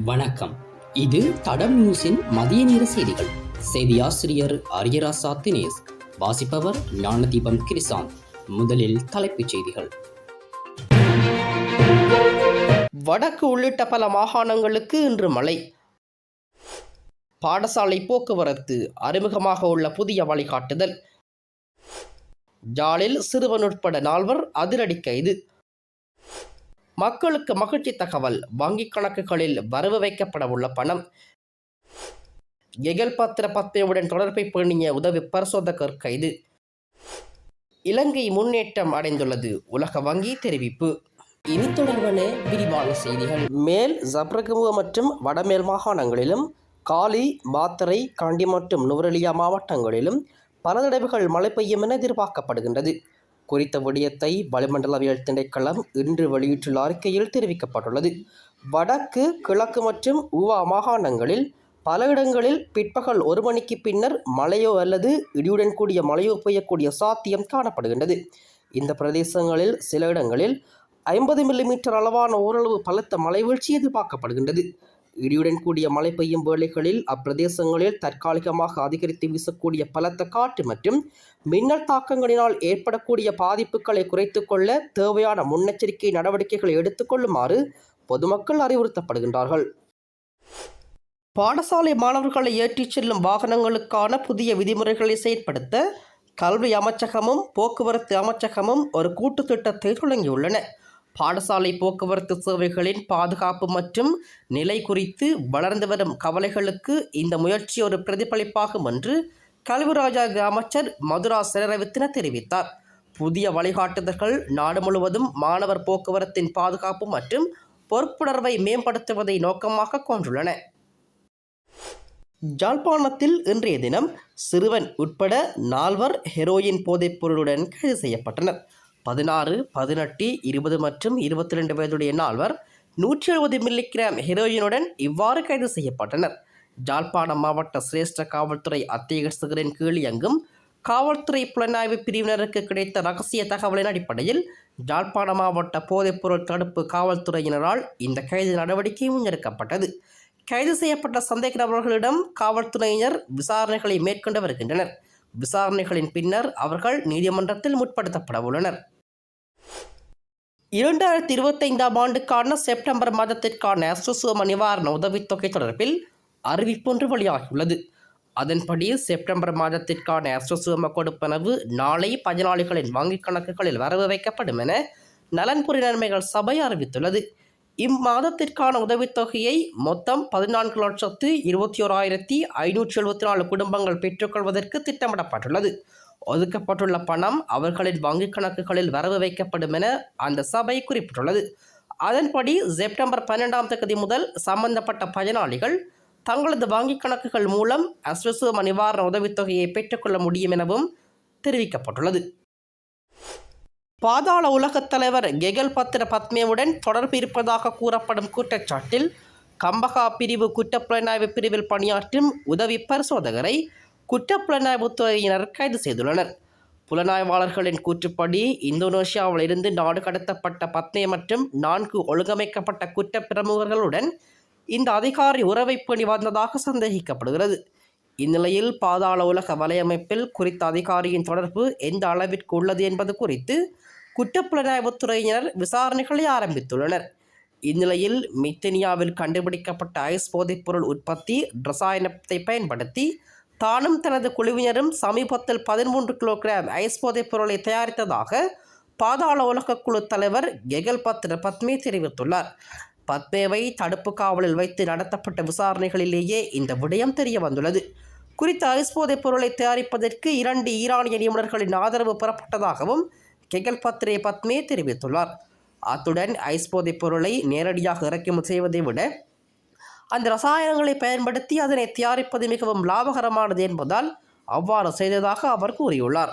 வணக்கம். இது தடம் நியூஸின் மதிய நேர செய்திகள். செய்தியாசிரியர் அரியராசா தினேஷ் வாசிப்பவர் ஞானதீபம் கிரிசாந்த் முதலில் தலைப்புச் செய்திகள். வடக்கு உள்ளிட்ட பல மாகாணங்களுக்கு இன்று மழை. பாடசாலை போக்குவரத்து அறிமுகமாக உள்ள புதிய வழிகாட்டுதல். ஜாலில் சிறுவன் உட்பட நால்வர் அதிரடி கைது. மக்களுக்கு மகிழ்ச்சி தகவல். வங்கிக் கணக்குகளில் வரவு வைக்கப்பட உள்ள பணம். எகல் பத்திர பத்திரவுடன் தொடர்பை பேணிய உதவி பரிசோதகர் கைது. இலங்கை முன்னேற்றம் அடைந்துள்ளது. உலக வங்கி தெரிவிப்பு. இனி தொடர்பான விரிவான செய்திகள். மேல் ஜப்ரகமுக மற்றும் வடமேல் மாகாணங்களிலும் காலி மாத்தரை காண்டி மற்றும் நுவரெலியா மாவட்டங்களிலும் பல தடவைகள் மழை பெய்யும் என எதிர்பார்க்கப்படுகின்றது. குறித்த விடயத்தை வளிமண்டலவியல் திணைக்களம் இன்று வெளியிட்டுள்ள அறிக்கையில் தெரிவிக்கப்பட்டுள்ளது. வடக்கு கிழக்கு மற்றும் உவா மாகாணங்களில் பல இடங்களில் பிற்பகல் ஒரு மணிக்கு பின்னர் மழையோ அல்லது இடியுடன் கூடிய மழையோ பெய்யக்கூடிய சாத்தியம் காணப்படுகின்றது. இந்த பிரதேசங்களில் சில இடங்களில் ஐம்பது மில்லிமீட்டர் அளவான ஓரளவு பலத்த மழை வீழ்ச்சி எதிர்பார்க்கப்படுகின்றது. இடியுடன் கூடிய மழை பெய்யும் வேளைகளில் அப்பிரதேசங்களில் தற்காலிகமாக அதிகரித்து வீசக்கூடிய பலத்த காற்று மற்றும் மின்னல் தாக்கங்களினால் ஏற்படக்கூடிய பாதிப்புகளை குறைத்துக்கொள்ள தேவையான முன்னெச்சரிக்கை நடவடிக்கைகளை எடுத்துக்கொள்ளுமாறு பொதுமக்கள் அறிவுறுத்தப்படுகின்றார்கள். பாடசாலை மாணவர்களை ஏற்றிச் செல்லும் வாகனங்களுக்கான புதிய விதிமுறைகளை செயற்படுத்த கல்வி அமைச்சகமும் போக்குவரத்து அமைச்சகமும் ஒரு கூட்டு திட்டத்தை தொடங்கியுள்ளன. பாடசாலை போக்குவரத்து சேவைகளின் பாதுகாப்பு மற்றும் நிலை குறித்து வளர்ந்து வரும் கவலைகளுக்கு இந்த முயற்சி ஒரு பிரதிபலிப்பாகும் என்று கல்விராஜா அமைச்சர் மதுரா சிறரவித்தின தெரிவித்தார். புதிய வழிகாட்டுதல்கள் நாடு முழுவதும் மாணவர் போக்குவரத்தின் பாதுகாப்பு மற்றும் பொறுப்புணர்வை மேம்படுத்துவதை நோக்கமாக கொண்டுள்ளன. ஜாழ்ப்பாணத்தில் இன்றைய தினம் சிறுவன் உட்பட நால்வர் ஹெரோயின் போதைப் பொருளுடன் கைது செய்யப்பட்டனர். பதினாறு பதினெட்டு இருபது மற்றும் இருபத்தி ரெண்டு வயதுடைய நால்வர் நூற்றி எழுபது மில்லிகிராம் ஹெரோயினுடன் இவ்வாறு கைது செய்யப்பட்டனர். ஜாழ்ப்பாணம் மாவட்ட சிரேஷ்ட காவல்துறை அத்தியகஸ்தகரின் கீழ் இயங்கும் காவல்துறை புலனாய்வு பிரிவினருக்கு கிடைத்த ரகசிய தகவலின் அடிப்படையில் ஜாழ்ப்பாண மாவட்ட போதைப்பொருள் தடுப்பு காவல்துறையினரால் இந்த கைது நடவடிக்கை முன்னெடுக்கப்பட்டது கைது செய்யப்பட்ட சந்தேக நபர்களிடம் காவல்துறையினர் விசாரணைகளை மேற்கொண்டு வருகின்றனர். விசாரணைகளின் பின்னர் அவர்கள் நீதிமன்றத்தில் முற்படுத்தப்பட உள்ளனர். இரண்டாயிரத்தி இருபத்தைந்தாம் ஆண்டுக்கான செப்டம்பர் மாதத்திற்கான சுசுவம நிவாரண உதவித்தொகை தொடர்பில் அறிவிப்பொன்று வெளியாகியுள்ளது. அதன்படி செப்டம்பர் மாதத்திற்கான சுசுவம கொடுப்பனவு நாளை பயனாளிகளின் வங்கிக் கணக்குகளில் வரவு வைக்கப்படும் என நலன்புரி நன்மைகள் சபை அறிவித்துள்ளது. இம்மாதத்திற்கான உதவித்தொகையை மொத்தம் பதினான்கு லட்சத்து இருபத்தி ஓராயிரத்தி ஐநூற்றி எழுபத்தி நாலு குடும்பங்கள் பெற்றுக்கொள்வதற்கு திட்டமிடப்பட்டுள்ளது. ஒதுக்கப்பட்டுள்ள பணம் அவர்களின் வங்கிக் கணக்குகளில் வரவு வைக்கப்படும் என அந்த சபை குறிப்பிட்டுள்ளது. அதன்படி செப்டம்பர் பன்னெண்டாம் தேதி முதல் சம்பந்தப்பட்ட பயனாளிகள் தங்களது வங்கிக் கணக்குகள் மூலம் அஸ்வசுவம நிவாரண உதவித்தொகையை பெற்றுக்கொள்ள முடியும் எனவும் தெரிவிக்கப்பட்டுள்ளது. பாதாள உலகத் தலைவர் கெகல் பத்திர பத்மேவுடன் தொடர்பு இருப்பதாக கூறப்படும் குற்றச்சாட்டில் கம்பகா பிரிவு குற்றப்புலனாய்வு பிரிவில் பணியாற்றும் உதவி பரிசோதகரை குற்றப்புலனாய்வுத்துறையினர் கைது செய்துள்ளனர். புலனாய்வாளர்களின் கூற்றுப்படி இந்தோனேஷியாவிலிருந்து நாடு கடத்தப்பட்ட பத்னி மற்றும் நான்கு ஒழுங்கமைக்கப்பட்ட குற்ற பிரமுகர்களுடன் இந்த அதிகாரி உறவை பேணி வந்ததாக சந்தேகிக்கப்படுகிறது. இந்நிலையில் பாதாள உலக வலையமைப்பில் குறித்த அதிகாரியின் தொடர்பு எந்த அளவிற்கு உள்ளது என்பது குறித்து குற்றப்புலனாய்வுத்துறையினர் விசாரணைகளை ஆரம்பித்துள்ளனர். இந்நிலையில் மித்தனியாவில் கண்டுபிடிக்கப்பட்ட ஐஸ் போதைப்பொருள் உற்பத்தி ரசாயனத்தை பயன்படுத்தி தானும் தனது குழுவினரும் சமீபத்தில் பதிமூன்று கிலோகிராம் ஐஸ் போதைப் பொருளை தயாரித்ததாக பாதாள உலக குழு தலைவர் கெகல் பத்ர பத்மே தெரிவித்துள்ளார். பத்மேவை தடுப்பு காவலில் வைத்து நடத்தப்பட்ட விசாரணைகளிலேயே இந்த விடயம் தெரிய வந்துள்ளது. குறித்த ஐஸ் போதைப் பொருளை தயாரிப்பதற்கு இரண்டு ஈரானிய நிபுணர்களின் ஆதரவு பெறப்பட்டதாகவும் கெகல் பத்ரே பத்மே தெரிவித்துள்ளார். அத்துடன் ஐஸ் போதைப் பொருளை நேரடியாக இறக்குமதி செய்வதை விட அந்த ரசாயனங்களை பயன்படுத்தி அதனை தயாரிப்பது மிகவும் லாபகரமானது என்பதால் அவ்வாறு செய்ததாக அவர் கூறியுள்ளார்.